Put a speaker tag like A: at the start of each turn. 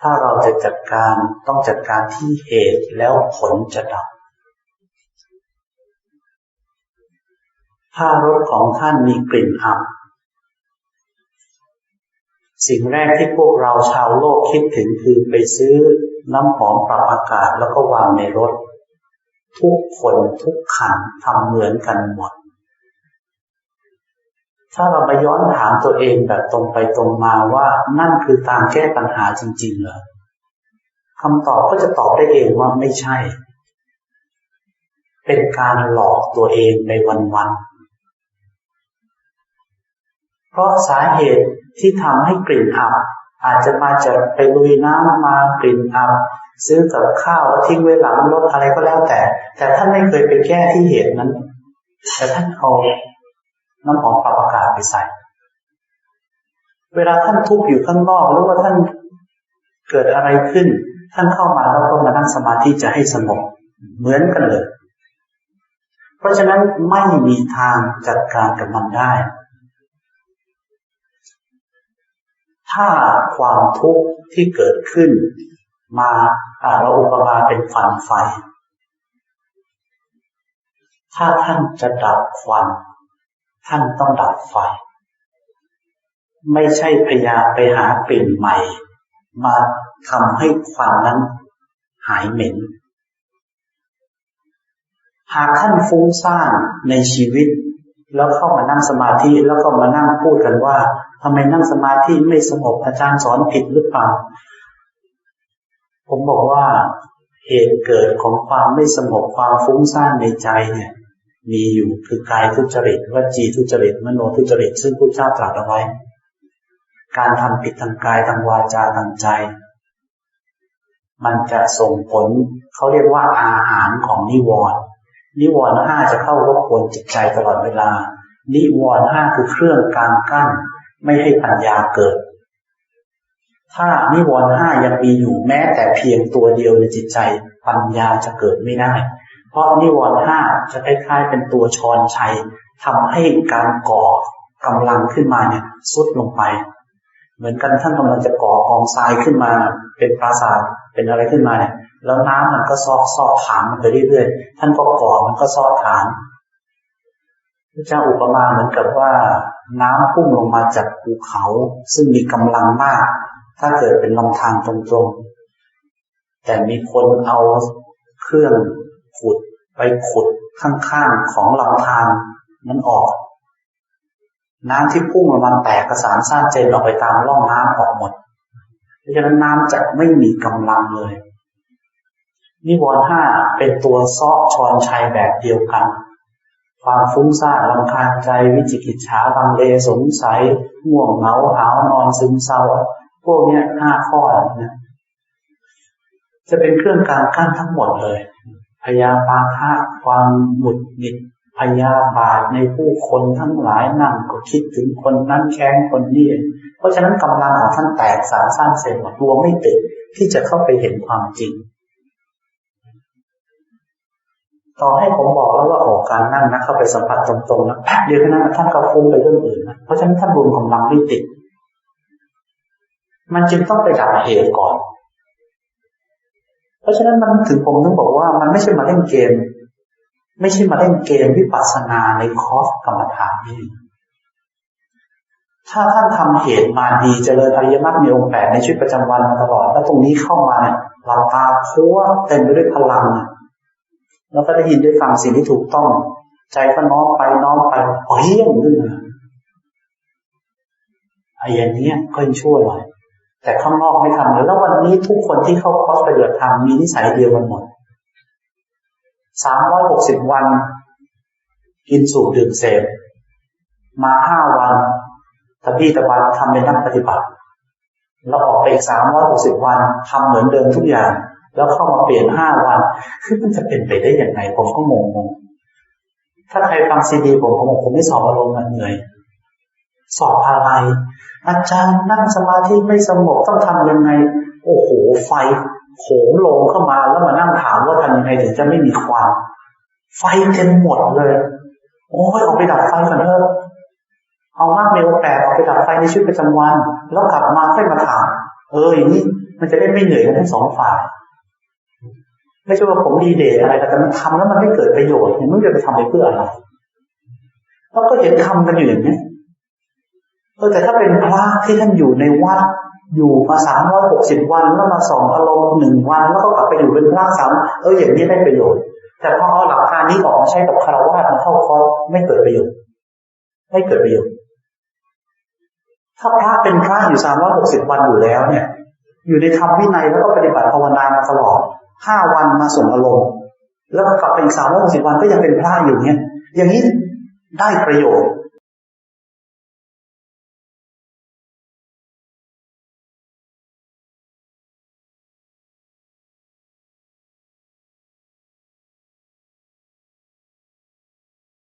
A: ถ้าเราจะจัดการต้องจัดการที่เหตุแล้วผลจะดับ ถ้ารถของท่านมีกลิ่นอับ สิ่งแรกที่พวกเราชาวโลกคิดถึงคือไปซื้อน้ำหอมปรับอากาศแล้วก็วางในรถ ทุกคนทุกขันทำเหมือนกันหมด ถ้าเราไปย้อนถามตัวเองแบบตรงไปตรงมาว่านั่นคือตามแก้ปัญหาจริง ๆ เหรอคำตอบก็จะตอบได้เองว่าไม่ใช่ เป็นการหลอกตัวเองในวันๆ เพราะสาเหตุที่ทำให้กลิ่นอับ อาจจะมาจากไปลุยน้ำมากลิ่นอับ ซื้อกับข้าวทิ้งไว้หลังรถอะไรก็แล้วแต่ แต่ท่านไม่เคยไปแก้ที่เหตุนั้น แต่ท่านเอาน้ำหอมปรับอากาศ ใส่ เวลาท่านทุกข์อยู่ข้างนอกหรือว่าท่านเกิดอะไรขึ้น ท่านเข้ามาแล้วก็มานั่งสมาธิจะให้สงบเหมือนกันเลย เพราะฉะนั้นไม่มีทางจัดการกับมันได้ ถ้าความทุกข์ที่เกิดขึ้น มาเราอุปมาเป็นฟันไฟ ถ้าท่านจะดับควัน ท่านต้องดับไฟ ไม่ใช่พยายามไปหากลิ่ยนใหม่ มาทำให้ควันนั้นหายเหม็น หากท่านฟุ้งซ่านในชีวิต แล้วเข้ามานั่งสมาธิแล้วก็มานั่งพูดกันว่าทำไมนั่งสมาธิไม่สงบอาจารย์สอนผิดหรือเปล่า ผมบอกว่าเหตุเกิดของความไม่สงบความฟุ้งซ่านในใจเนี่ย มีอยู่คือกายทุจริตวจีทุจริตมโนทุจริต ซึ่งพระเจ้าตรัสเอาไว้ การทำผิดทางกายทางวาจาทางใจ มันจะส่งผลเขาเรียกว่าอาหารของนิวรณ์นิวรณ์ห้าจะเข้ารบกวนจิตใจตลอดเวลา นิวรณ์ห้าคือเครื่องการกั้น ไม่ให้ปัญญาเกิด ถ้านิวรณ์ห้ายังมีอยู่แม้แต่เพียงตัวเดียวในจิตใจ ปัญญาจะเกิดไม่ได้ เพราะนิวรณ์ห้าจะคล้ายๆเป็นตัวชอนชัยทำให้การก่อกำลังขึ้นมาเนี่ยสุดลงไป เหมือนกันท่านกำลังจะก่อกองทรายขึ้นมา เป็นปราสาทเป็นอะไรขึ้นมาเนี่ยแล้วน้ำมันก็ซอกซอกฐานมันไปเรื่อยๆท่านก็ก่อมันก็ซอกฐานพระเจ้าอุปมาเหมือนกับว่า น้ำพุ่งลงมาจากภูเขา ซึ่งมีกำลังมาก ถ้าเกิดเป็นลำธารตรงๆแต่มีคนเอาเครื่อง ขุดไปขุดข้างๆของลำธารนั้นออก น้ำที่พุ่งลงมาแตกกระสานซ่านเจนออกไปตามร่องน้ำออกหมด เพราะฉะนั้นน้ำจะไม่มีกำลังเลยนิวรณ์ห้าเป็นตัวซอกชอนชัยแบบเดียวกัน ความฟุ้งซ่านลำคาญใจวิจิกิจฉาบังเลสงสัยง่วงเหงาหาวนอนซึมเศร้า พวกนี้ห้าข้อนะจะเป็นเครื่องการกั้นทั้งหมดเลย พยาบาทะความหมุดหงิดพยาบาทในผู้คนทั้งหลายนั่งก็คิดถึงคนนั้นแค้นคนนี้เพราะฉะนั้นกำลังของท่านแตกสารสร้างเสร็จหมดตัวไม่ติดที่จะเข้าไปเห็นความจริง ต่อให้ผมบอกแล้วว่าออกการนั่งนะเข้าไปสัมผัสตรงๆนะแป๊บเดียวแค่นั้นท่านก็ฟุ้งไปเรื่องอื่นนะเพราะฉะนั้นท่านรวมกำลังไม่ติด มันจึงต้องไปดับเหตุก่อน เพราะฉะนั้นมันถึงผมต้องบอกว่ามันไม่ใช่มาเล่นเกม ไม่ใช่มาเล่นเกมวิปัสสนาในคอร์สกรรมฐานนี่ถ้าท่านทำเหตุมาดีเจริญอริยมรรคมีองค์แปดในชีวิตประจำวันมาตลอด แล้วตรงนี้เข้ามาเนี่ยเราตาพัวเต็มไปด้วยพลังแล้วก็ได้ยินได้ฟังสิ่งที่ถูกต้อง ใจก็น้อมไปน้อมไปเฮี้ยงขึ้นมาไอ้อย่างนี้ก็ยังชั่วหน่อย แต่ข้างนอกไม่ทำแล้ววันนี้ทุกคนที่เข้าคอร์สปฏิบัติธรรมมีนิสัยเดียวกันหมดสามร้อยหกสิบวัน กินสูบดื่มเสพมาห้าวันตะพี่ตะวันทำเป็นนักปฏิบัติ แล้วออกไปอีกสามร้อยหกสิบวันทำเหมือนเดิมทุกอย่าง แล้วเข้ามาเปลี่ยนห้าวันคือมันจะเป็นไปได้อย่างไรผมก็งงงถ้าใครฟังซีดีผมผมผมไม่สอบอารมณ์มันเหนื่อย สอบอะไร อาจารย์นั่งสมาธิไม่สงบต้องทำยังไง โอ้โห ไฟโหมลงเข้ามาแล้วมานั่งถามว่าทำยังไงถึงจะไม่มีความไฟเต็มหมดเลย โอ้ยออกไปดับไฟกันเถอะเอามากเมลแปดออกไปดับไฟในชีวิตประจำวัน แล้วกลับมาค่อยมาถาม เอออย่างนี้มันจะได้ไม่เหนื่อยกันทั้งสองฝ่ายไม่ใช่ว่าผมดีเดทอะไรแต่มันทำแล้วมันไม่เกิดประโยชน์เนี่ยมันจะไปทำไปเพื่ออะไรเราก็เห็นทำกันอยู่อย่างนี้ เออแต่ถ้าเป็นพระที่ท่านอยู่ในวัดอยู่มาสามร้อยหกสิบวันแล้วมาส่องอารมณ์หนึ่งวันแล้วก็กลับไปอยู่เป็นพระสามเอออย่างนี้ได้ประโยชน์ แต่พอเอาหลักการนี้ออกมาใช้กับคารวะมาเข้าคอร์สไม่เกิดประโยชน์ ไม่เกิดประโยชน์ถ้าพระเป็นพระอยู่สามร้อยหกสิบวันอยู่แล้วเนี่ย อยู่ในธรรมวินัยแล้วก็ปฏิบัติภาวนามาตลอดห้าวันมาส่งอารมณ์ แล้วก็กลับไปอีกสามร้อยหกสิบวันก็ยังเป็นพระอยู่เนี่ยอย่างนี้ได้ประโยชน์